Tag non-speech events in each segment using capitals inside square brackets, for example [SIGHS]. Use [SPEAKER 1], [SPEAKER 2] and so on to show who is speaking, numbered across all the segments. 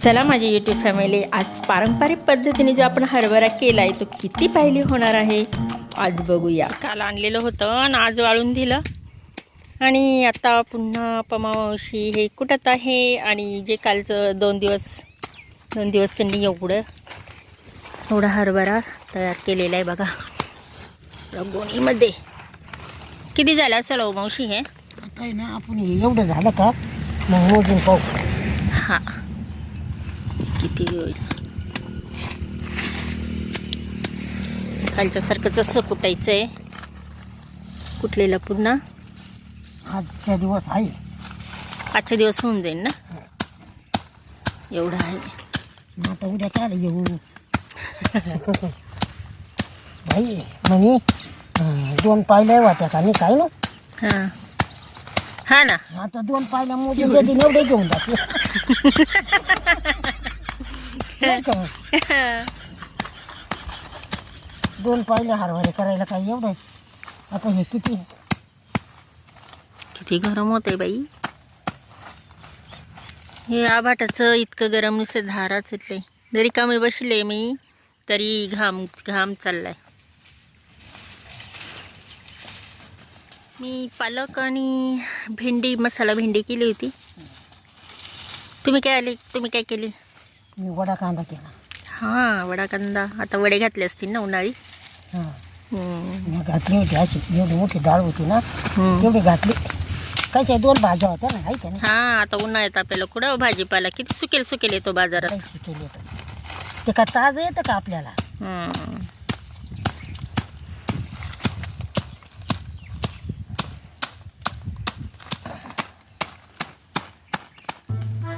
[SPEAKER 1] चला माझी YouTube family आज पारंपरिक पद्धतीने जो आपण हरभरा केला आहे तो किती पाहिली होणार आहे? आज बघूया. काल आणलेलं होतं आणि आज वाळून दिलं. आणि आता पुन्हा पमावशी हे कुठत आहे आणि जे कालचं दोन दिवस दोन दिवस त्यांनी एवढं एवढा हरभरा तयार केलेला आहे बघा. रंगोळीमध्ये. किती झालं असेल हो मावशी हे?
[SPEAKER 2] काही ना आपण एवढं झालं का? मग मोजून पाहू.
[SPEAKER 1] हां. किती होईल कालच्यासारखंच असं कुटायचं आहे कुटलेलं पुन्हा
[SPEAKER 2] आजच्या दिवस आहे.
[SPEAKER 1] आजच्या दिवस होऊन जाईल ना? एवढं आहे.
[SPEAKER 2] आता उद्या काय येऊ? भाई म्हणे दोन पायल्या का नाही काय ना
[SPEAKER 1] हां. हां ना.
[SPEAKER 2] आता दोन पायल्या कधी एवढे घेऊन जाते [LAUGHS] नाही का? [LAUGHS] दोन पायले हरभरे करायला काय एवढं आता हे किती
[SPEAKER 1] किती गरम होत आहे बाई. हे आभाटाचं इतकं गरम नुसतं धाराच येतलंय जरी कमी बसले मी तरी घाम घाम चाललाय. मी पालक आणि भेंडी मसाला भेंडी केली होती. तुम्ही काय आली? तुम्ही काय केली?
[SPEAKER 2] मी वडा कांदा केला.
[SPEAKER 1] हां वडा कांदा. आता वडे घातले असतील ना उन्हाळी?
[SPEAKER 2] हां.
[SPEAKER 1] हम्म.
[SPEAKER 2] मी घातली होती अशी. एवढी मोठी डाळ होती ना
[SPEAKER 1] हम्म.
[SPEAKER 2] तेवढी घातली. कशा दोन भाज्या होत्या ना आहे का नाही?
[SPEAKER 1] हां आता उन्हाळ्यात आपल्याला कुठं भाजीपाला? किती सुकेल सुकेल येतो बाजारात.
[SPEAKER 2] काहीच केली होतं ते का ताजं येतं का आपल्याला?
[SPEAKER 1] हम्म.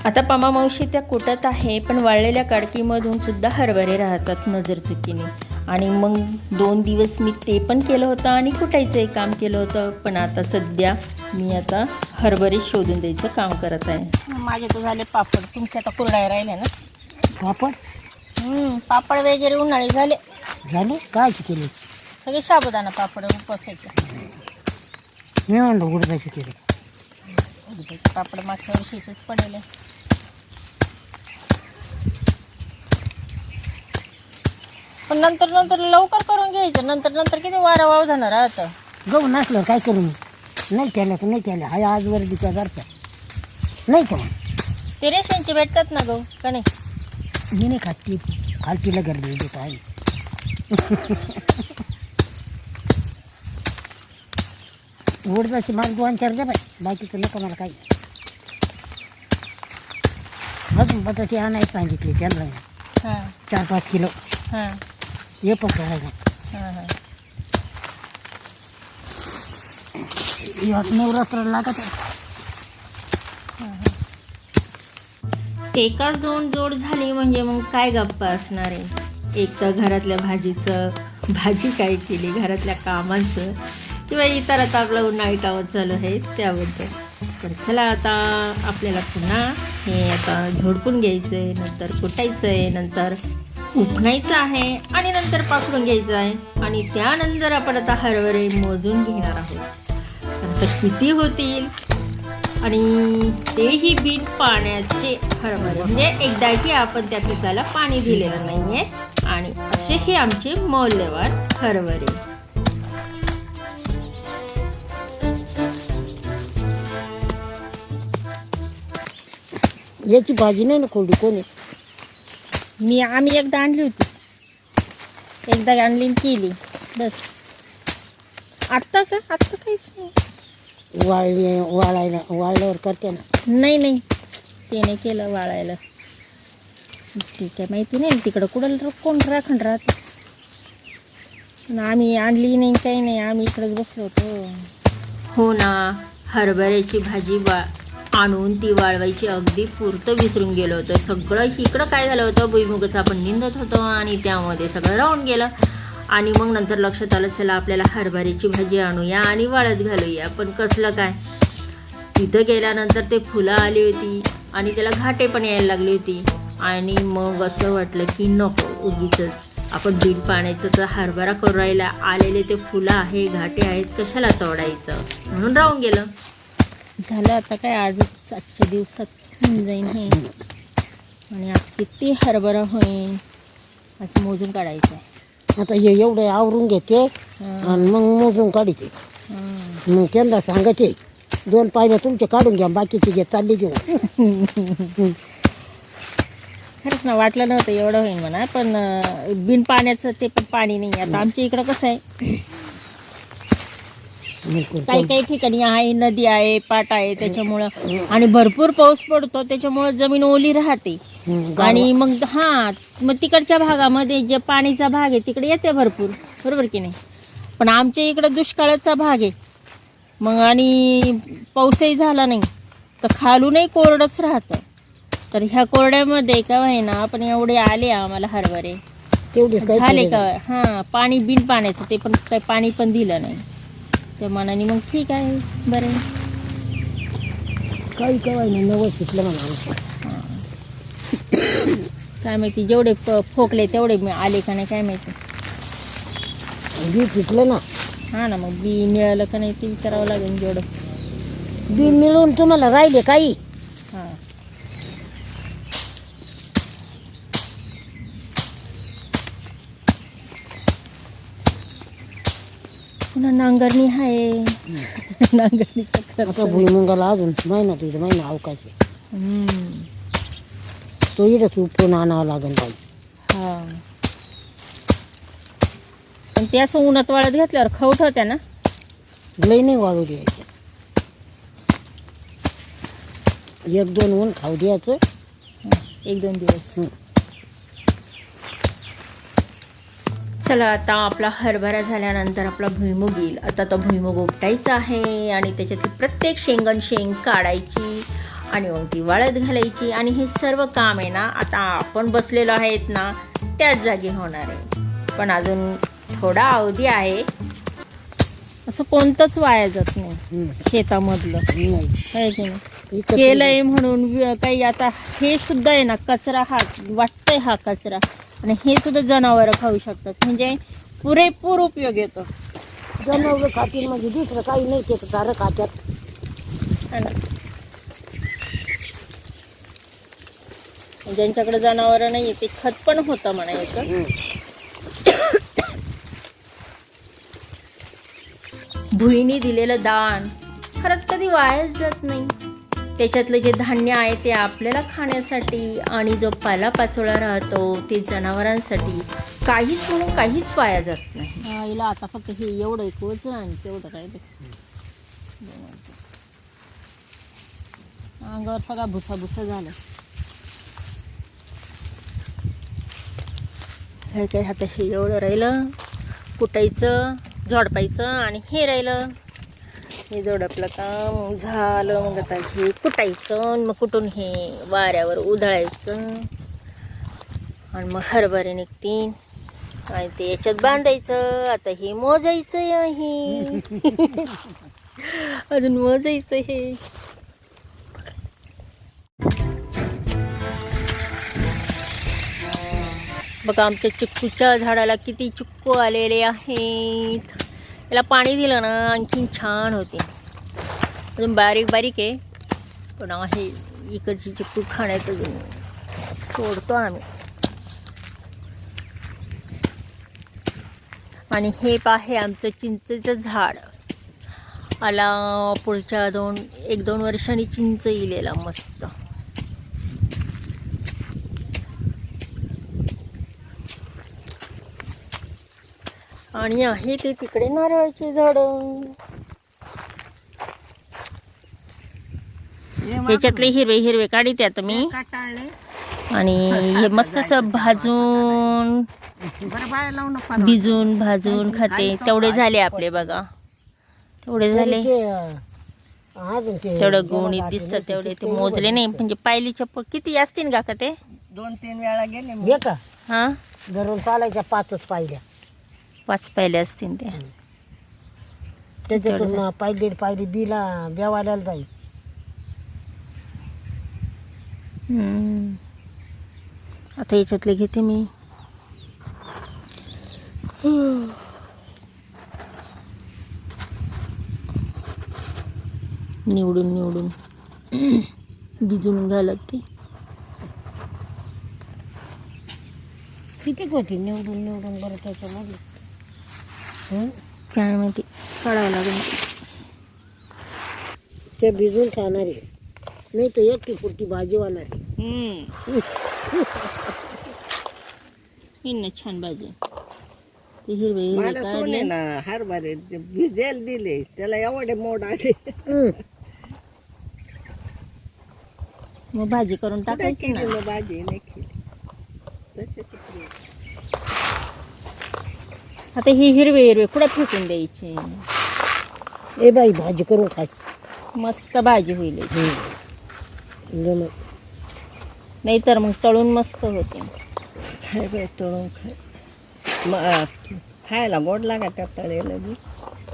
[SPEAKER 1] आता पमा मावशी त्या कुटत आहे पण वाळलेल्या काडकीमधून सुद्धा हरभरे राहतात नजर चुकीने आणि मग दोन दिवस मी ते पण केलं होतं आणि कुटायचं काम केलं होतं पण आता सध्या मी आता हरभरे शोधून द्यायचं काम करत आहे. माझे तर झाले पापड. तुमच्या आता कुरडाया राहिल्या ना?
[SPEAKER 2] पापड?
[SPEAKER 1] हम्म, पापड वगैरे उन्हाळी झाले.
[SPEAKER 2] झाली? कायची केली?
[SPEAKER 1] सगळे साबुदाणा पापड उपवासाचे
[SPEAKER 2] मी म्हणलं उडदाची केली.
[SPEAKER 1] उडदाचे पापड मागच्या वर्षीचेच पडेल. पण नंतर नंतर लवकर करून घ्यायचं. नंतर नंतर किती वारा वाव जाणार आता
[SPEAKER 2] गहू नसलं काय करू मी नाही केलं तर नाही केलं. हाय आज वर्दीच्या घरच्या. नाही का मग?
[SPEAKER 1] ते रेशनचे भेटतात ना गहू का नाही?
[SPEAKER 2] मी नाही खात ती. खालतीला गर्दी देत आहे. [LAUGHS] उडदाची माल दोन चार द्या बाई. बाकीचं नको मला काही. अजून बटाटे आणायला सांगितले त्यांना.
[SPEAKER 1] हां.
[SPEAKER 2] चार पाच किलो.
[SPEAKER 1] हां.
[SPEAKER 2] हे। नवरात्र लागत आहे.
[SPEAKER 1] एकाच दोन जोड झाली म्हणजे मग काय गप्पा असणार आहे? एक तर घरातल्या भाजीचं भाजी काय केली? घरातल्या कामाचं किंवा इतर आता आपलं उन्हाळी कामं चालू आहे त्याबद्दल. तर चला आता आपल्याला पुन्हा हे आता झोडपून घ्यायचं आहे नंतर कुटायचं आहे नंतर उफणायचं आहे आणि नंतर पाकडून घ्यायचं आहे. आणि त्यानंतर आपण आता हरभरे मोजून घेणार आहोत. आता किती होतील? आणि तेही बीट पाण्याचे हरभरे. म्हणजे एकदाही आपण त्या पिकाला पाणी दिलेलं नाही आहे आणि असे हे आमचे मौल्यवान हरभरे.
[SPEAKER 2] याची भाजी नाही ना कोरडी कोणी
[SPEAKER 1] मी आम्ही एकदा आणली होती. एकदा आणली आणि केली. बस. आत्ता का? आत्ता काहीच नाही.
[SPEAKER 2] वाळले वाळायला वाळल्यावर करते ना.
[SPEAKER 1] नाही नाही. ते नाही केलं वाळायला. ठीक आहे माहिती नाही तिकडं. कुठं कोण राखण राहते. आम्ही आणली नाही काही नाही. आम्ही इकडेच बसलो होतो. हो ना हरभऱ्याची भाजी वा आणून ती वाळवायची अगदी पुरतं विसरून गेलो होतं. सगळं इकडं काय झालं होतं? भुईमुगाचं आपण निंदत होतो आणि त्यामध्ये सगळं राहून गेलं. आणि मग नंतर लक्षात आलं चला आपल्याला हरभऱ्याची भाजी आणूया आणि वाळत घालूया. पण कसलं काय? तिथं गेल्यानंतर ते फुलं आली होती आणि त्याला घाटे पण यायला लागली होती. आणि मग असं वाटलं की नको उगीच आपण बीट पाण्याचं तर हरभरा करू राहिला. आलेले ते फुलं आहे घाटे आहेत कशाला तोडायचं? म्हणून राहून गेलं. झालं आता काय आजच आजच्या दिवसात होऊन जाईन हे. आणि आज किती हरभरा होईल आज मोजून काढायचं आहे.
[SPEAKER 2] आता हे एवढं आवरून घेते आणि मग मोजून काढते. मग त्यांना सांगते दोन पायऱ्या तुमचे काढून घ्या बाकीचे घे चालली घेऊन.
[SPEAKER 1] खरंच ना वाटलं नव्हतं एवढं होईल म्हणा पण अं, बिन पाण्याचं ते पण पाणी नाही. आता आमच्या इकडं कसं आहे काही काही ठिकाणी आहे नदी आहे पाट आहे त्याच्यामुळं आणि भरपूर पाऊस पडतो त्याच्यामुळं जमीन ओली राहते. आणि मग हां मग तिकडच्या भागामध्ये जे पाणीचा भाग आहे तिकडे येते भरपूर. बरोबर की नाही? पण आमच्या इकडं दुष्काळाचा भाग आहे. मग आणि पाऊसही झाला नाही. तर खालूनही कोरडंच राहतं. तर ह्या कोरड्यामध्ये का ना आपण एवढे आले आम्हाला हरभरे. झाले. का? हां पाणी बिन पाण्याचं ते पण काही पाणी पण दिलं नाही. त्या मनाने. मग ठीक आहे. बरं.
[SPEAKER 2] काही कवाय नाही. नवस शिकलं म्हणा
[SPEAKER 1] काय माहिती जेवढे प- फोकले तेवढे मी आले का नाही काय माहिती.
[SPEAKER 2] बी पिकलं ना.
[SPEAKER 1] हा ना मग बी मिळालं का नाही ते विचारावं लागेल जेवढं.
[SPEAKER 2] बी मिळून तुम्हाला राहिले काही.
[SPEAKER 1] पुन्हा नांगरणी आहे. नांगरणीचा खर्च
[SPEAKER 2] आता भुईमुंगाला अजून महिना दीड महिना अवकाश आहे
[SPEAKER 1] हम्म.
[SPEAKER 2] तो इथंच उपटून आणावा लागेल बाई.
[SPEAKER 1] हा. पण ते असं उन्हात वाळत घातल्यावर खवट होत्या ना?
[SPEAKER 2] लई नाही वाळू द्यायचं. एक दोन ऊन खाऊ द्यायचं.
[SPEAKER 1] एक दोन दिवस.
[SPEAKER 2] हं.
[SPEAKER 1] चला आता आपला हरभरा झाल्यानंतर आपला भुईमुग येईल. आता तो भुईमुग उपटायचा आहे आणि त्याच्यातली प्रत्येक शेंगण शेंग काढायची आणि मग ती वाळत घालायची आणि हे सर्व काम आहे ना आता आपण बसलेलो आहेत ना त्याच जागी होणार आहे. पण अजून थोडा अवधी आहे. असं कोणतंच वाया जात नाही. शेतामधलं. की नाही? केलंय म्हणून काही आता हे सुद्धा आहे ना कचरा हा वाटतंय हा कचरा. आणि हे सुद्धा जनावरं खाऊ शकतात. म्हणजे पुरेपूर उपयोग येतो.
[SPEAKER 2] जनावरं खातील म्हणजे दुसरं काही नाही ते चारं खात्यात.
[SPEAKER 1] है ना. ज्यांच्याकडे जनावरं नाही ते खत पण होतं म्हणायचं. भुईने दिलेलं दान. खरंच कधी वायाच जात नाही. त्याच्यातलं जे धान्य आहे ते आपल्याला खाण्यासाठी आणि जो पालापाचोळा राहतो ते जनावरांसाठी काहीच म्हणून काहीच वाया जात नाही. हिला आता फक्त हे एवढं एक वजन आणि तेवढं काय अंगावर सगळा भुसा भुसा झाला. हे काय आता हे एवढं राहिलं कुटायचं झोडपायचं आणि हे राहिलं. हे जोडपलं काम झालं. मग आता हे कुटायचं आणि मग कुठून हे वाऱ्यावर उधळायचं. आणि मग हरभरे निघतील. आणि ते याच्यात बांधायचं. आता हे मोजायचं आहे. [LAUGHS] अजून मोजायचं हे बघा आमच्या चिक्कूच्या झाडाला किती चिक्कू आलेले आहेत. याला पाणी दिलं ना आणखीन छान होते. अजून बारीक बारीक आहे. पण आहे इकडची चिकू खाण्यात अजून सोडतो आम्ही. आणि हे आहे आमचं चिंचेचं झाड. आला पुढच्या दोन एक दोन वर्षांनी चिंच येईल मस्त. आणि आहे ते तिकडे नारळाचे झाड. त्याच्यातले हिरवे हिरवे काढीते आता मी आणि हे मस्त असं भाजून भिजून भाजून खाते. तेवढे झाले आपले बघा. तेवढे झाले. तेवढं गोणीत दिसतं तेवढे ते मोजले नाही. म्हणजे पायली चप्पल किती असतील का का ते?
[SPEAKER 3] दोन तीन वेळा गेले
[SPEAKER 1] हां?
[SPEAKER 2] धरून चालायच्या पाचच पाहिल्या
[SPEAKER 1] पाच पायले असतील ते.
[SPEAKER 2] त्याच्यातून पायली दीड पायली बिला बेवायला जाईल.
[SPEAKER 1] हम्म. आता याच्यातले घेते मी. [SIGHS] निवडून निवडून. [CLEARS THROAT] भिजून घालत ते
[SPEAKER 2] किती होती निवडून निवडून बरं त्याच्यामध्ये.
[SPEAKER 1] काय माहिती काढावं लागेल.
[SPEAKER 2] ते भिजून खाणारे. नाही तर एकटी पुरती भाजी होणार
[SPEAKER 1] ना छान भाजी ते हिरवे हिरवे
[SPEAKER 3] मला सोने ना हरभरे भिजेल दिले. त्याला एवढे मोड आले.
[SPEAKER 1] मग भाजी करून टाकायची ना.
[SPEAKER 3] भाजी? नाही केली.
[SPEAKER 1] आता ही हिरवे हिरवे कुठं फेकून द्यायचे?
[SPEAKER 2] ए बाई भाजी करून खाय.
[SPEAKER 1] मस्त भाजी होईल याची.
[SPEAKER 2] जमलं.
[SPEAKER 1] नाहीतर मग तळून मस्त होते.
[SPEAKER 3] खाय बाय तळून खाय. मग खायला गोड लागा त्या तळेला बी?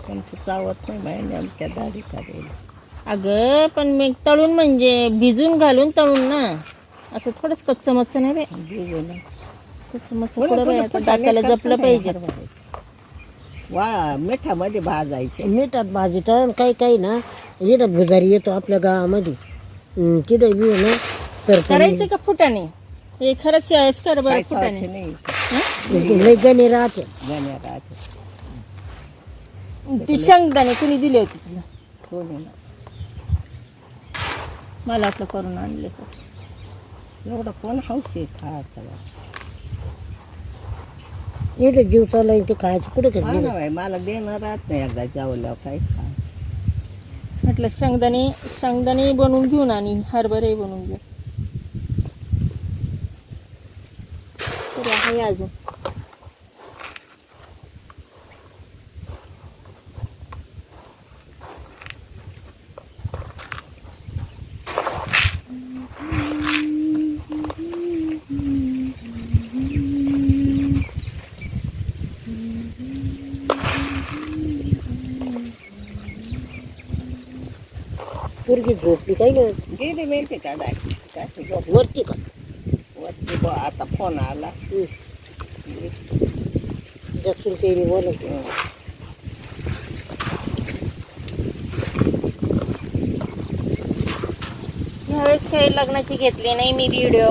[SPEAKER 3] पण ते चावत नाही बाय आमच्या दाढी काढायला
[SPEAKER 1] अगं पण मी तळून म्हणजे भिजून घालून तळून ना असं थोडंच कच्चं मच्चं नाही रे
[SPEAKER 3] भिजून
[SPEAKER 1] कच्चं मच्चं बाई आता
[SPEAKER 3] फुटाणे
[SPEAKER 1] दाताला
[SPEAKER 3] करतं
[SPEAKER 1] जपलं
[SPEAKER 3] नाही
[SPEAKER 1] पाहिजे.
[SPEAKER 3] वा मिठामध्ये भाजायचे
[SPEAKER 2] मिठात भाजी तर काही काही ना इथं भुजारी येतो आपल्या गावामध्ये. तिथं बी आहे ना तर
[SPEAKER 1] करायचे का फुटाणे? हे खरंच आहेस कर बरं
[SPEAKER 3] काय चावायचे नाही.
[SPEAKER 2] गणे राहते.
[SPEAKER 1] ती शेंगदाणे कुणी दिले होते तुला?
[SPEAKER 3] कोणी ना
[SPEAKER 1] मला वाटलं करून आणले.
[SPEAKER 3] एवढं कोण हौशी खायचं बा.
[SPEAKER 2] इथं जीव चालला ते खायचं कुठे
[SPEAKER 3] हा ना बाई मला देणं राहत नाही एकदा जेवल्यावर काय खा
[SPEAKER 1] म्हटलं शेंगदाणे शेंगदाणे बनवून घेऊन आणि हरभरे बनवून घेऊ. तरी आहे अजून.
[SPEAKER 2] पोरगी झोपली काही नाही
[SPEAKER 3] गेली माहिती काढाय काय ते गप
[SPEAKER 2] वरती का?
[SPEAKER 3] वरती आता फोन आला.
[SPEAKER 2] हं. जसून ते बोलत
[SPEAKER 1] ह्यावेळेस काही लग्नाची घेतली नाही मी व्हिडिओ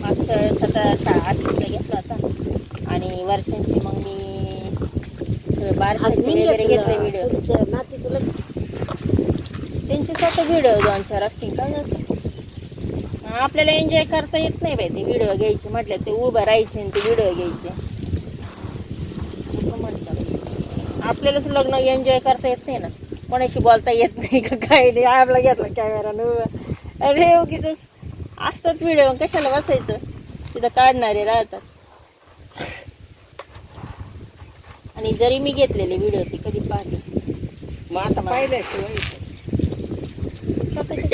[SPEAKER 1] मागच्या वेळेस आता सहा आठ रुपये घेतला होता. आणि वर्षांची मग मी बारशाचे वगैरे घेतले. व्हिडिओ
[SPEAKER 2] नाती तुला
[SPEAKER 1] त्यांचे स्वतः व्हिडिओ दोन चार असतील का आपल्याला एन्जॉय करता येत नाही बाई ते व्हिडिओ घ्यायचे म्हटलं ते उभं राहायचे आणि ते व्हिडिओ घ्यायचे. असं आपल्यालाच लग्न एन्जॉय करता येत नाही ना. कोणाशी बोलता येत नाही का? काही नाही. आपला घेतला कॅमेरानं अरे उगीच असतात व्हिडिओ कशाला बसायचं? तिथं काढणारे राहतात. आणि जरी मी घेतलेले व्हिडिओ ते कधी पाहते.
[SPEAKER 3] मग आता पाहिल्याशिवाय
[SPEAKER 1] स्वतःचे video करायचे.
[SPEAKER 3] हा. ते कार्यक्रमाचे ते पाय
[SPEAKER 1] ज्या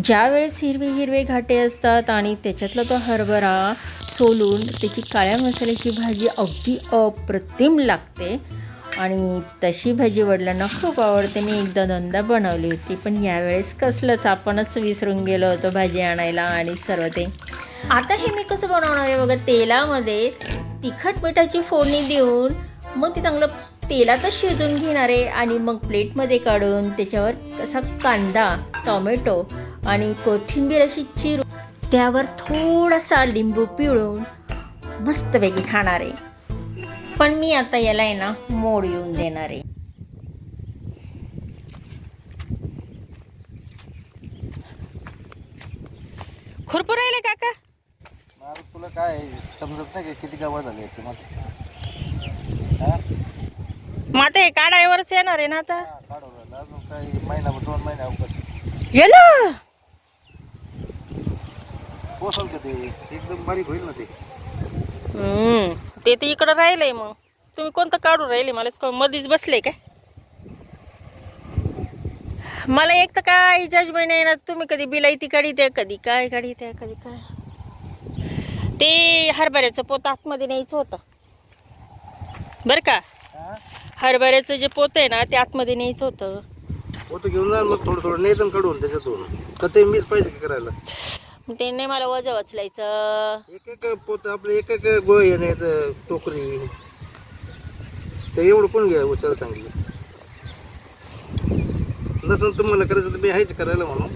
[SPEAKER 1] ज्यावेळेस हिरवे हिरवे घाटे असतात आणि त्याच्यातला तो हरभरा सोलून त्याची काळ्या मसाल्याची भाजी अगदी अप्रतिम लागते. आणि तशी भाजी वडिलांना खूप आवडते. मी एकदा दोनदा बनवली होती पण यावेळेस कसलंच आपणच विसरून गेलो होतो भाजी आणायला आणि सर्व ते. आता हे मी कसं बनवणार आहे बघा तेलामध्ये तिखट मिठाची फोडणी देऊन मग ते चांगलं तेलातच शिजून घेणार आहे आणि मग प्लेटमध्ये काढून त्याच्यावर कसा कांदा टोमॅटो आणि कोथिंबीर अशी चिरून त्यावर थोडासा लिंबू पिळून मस्तपैकी खाणार आहे. पण मी आता याला आहे ना मोड येऊन देणार आहे. खुरपू राहिले काका?
[SPEAKER 4] मला तुला काय समजत नाही का किती गवळ झाली याची? मग हा
[SPEAKER 1] मग आता हे काढायवरच येणार आहे ना आता?
[SPEAKER 4] काढवलं अजून काही महिना दोन महिना अवकाश
[SPEAKER 1] गेलं
[SPEAKER 4] पोसल का ते एकदम बारीक होईल ना ते.
[SPEAKER 1] हम्म, ते तर इकडं राहिलंय मग. तुम्ही कोणतं काढून राहिले? मलाच कळ- मध्येच बसले काय? मला एक तर काय जजमेंट आहे ना. तुम्ही कधी बिलायती काढीत कधी काय काढीत कधी काय? ते हरभऱ्याचं पोत आतमध्ये न्यायचं होतं. बरं का? हरभऱ्याचं जे पोत आहे ना ते आतमध्ये न्यायचं होतं.
[SPEAKER 4] पोतं घेऊन जा मग थोडं थोडं नेतन काढून त्याच्यातून. का ते मीच पाहिजे का करायला?
[SPEAKER 1] मग ते नाही मला वज वचलायचं.
[SPEAKER 4] एक एक पोत आपलं एक एक गोळ येण्याचं टोकरी. ते एवढं कोण घ्या उचलायला सांगितलं. नसेल तुम्हाला करायचं तर मी आहेच करायला म्हणून.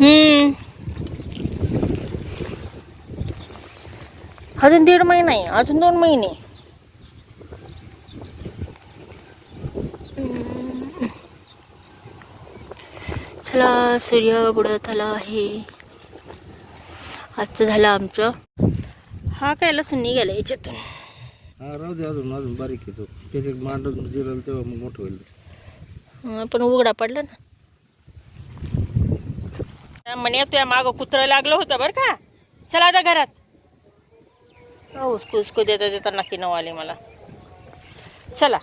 [SPEAKER 1] हम्म. अजून दीड महिना आहे अजून दोन महिने. चला सूर्य बुडत आला आहे. आजचं झालं आमचं. हा काय लसूण निघाला याच्यातून.
[SPEAKER 4] हा राहू दे अजून अजून बारीक येतो त्याचे मांड जिरल तेव्हा मग मोठं होईल.
[SPEAKER 1] पण उघडा पडला ना. त्या म्हणे तुझ्या मागं कुत्रं लागलं होतं बरं का? चला आता घरात. हो, उसकू उसकू देता देता नक्की नऊ आले मला. चला.